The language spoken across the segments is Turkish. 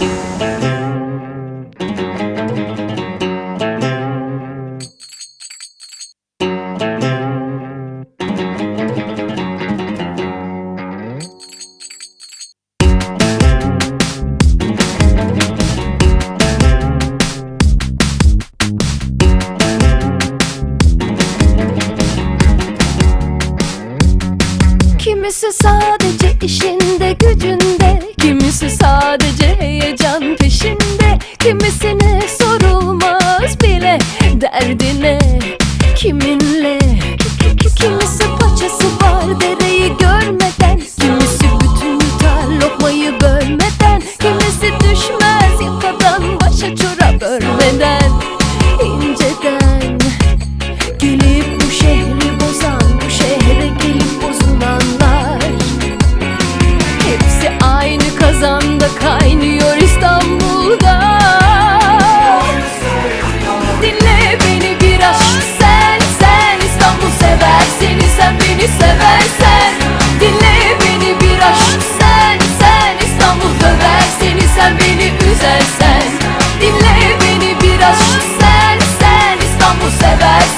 Thank you. Kimisi sadece işinde gücünde. Kimisi sadece heyecan peşinde. Kimisi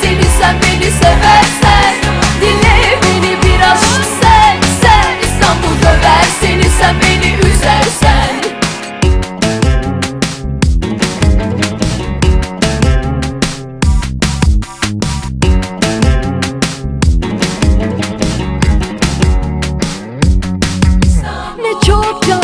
Seni sen seversen. Dinle beni biraz sen Sen. İstanbul döver sen beni üzersen. Ne çok can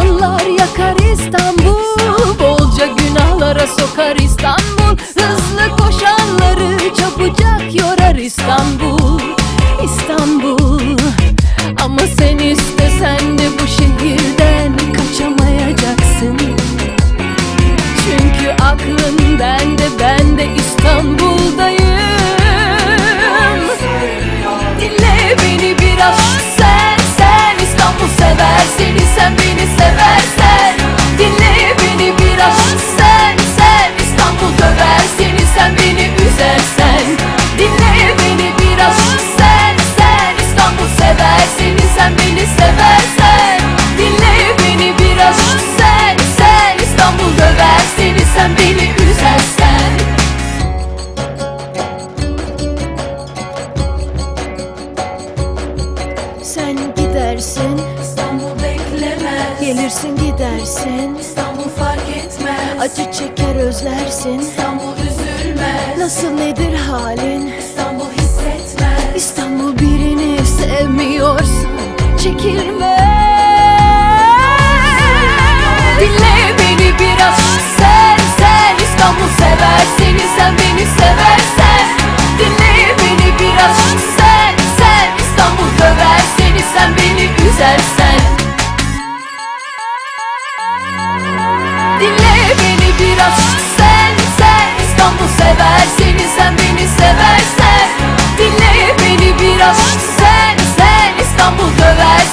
Gelirsin gidersin. İstanbul fark etmez. Acı çeker özlersin. İstanbul üzülmez. Nasıl nedir halin?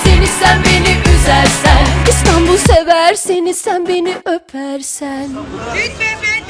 seni sen beni üzersen. İstanbul sever seni sen beni öpersen. Lütfen